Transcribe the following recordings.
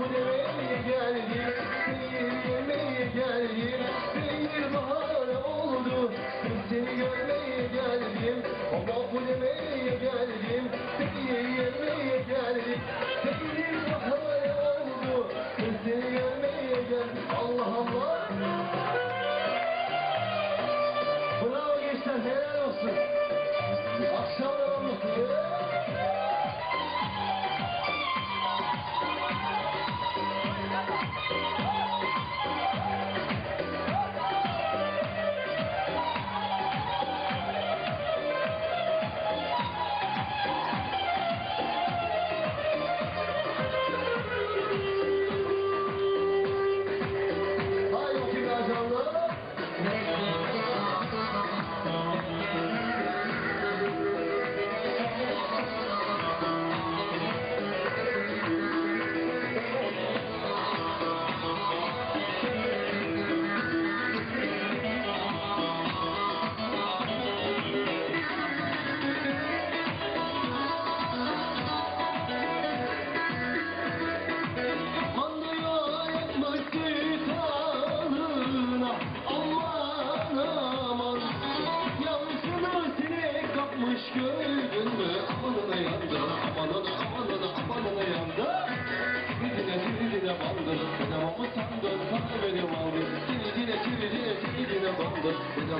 bu demeye geldim Seni yemeye geldim Bir bahane oldu Seni görmeye geldim Ama bu demeye geldim Seni yemeye geldim Bir bahane oldu Seni görmeye geldim Allah Allah Bravo gençler helal olsun. Akşam olsun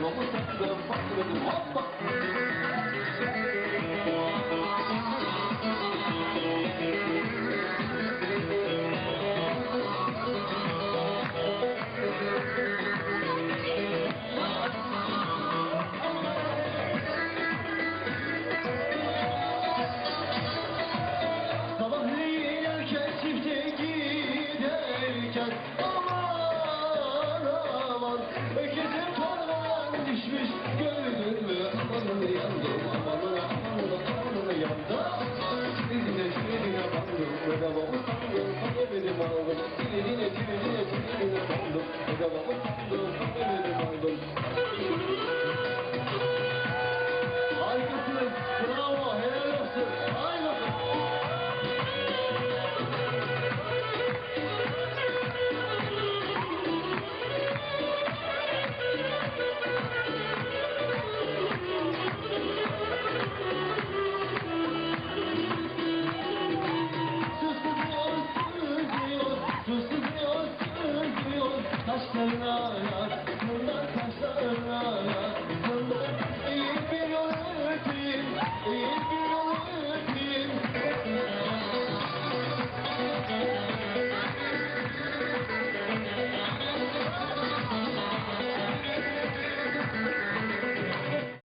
Well, I was going to fuck motherfucker.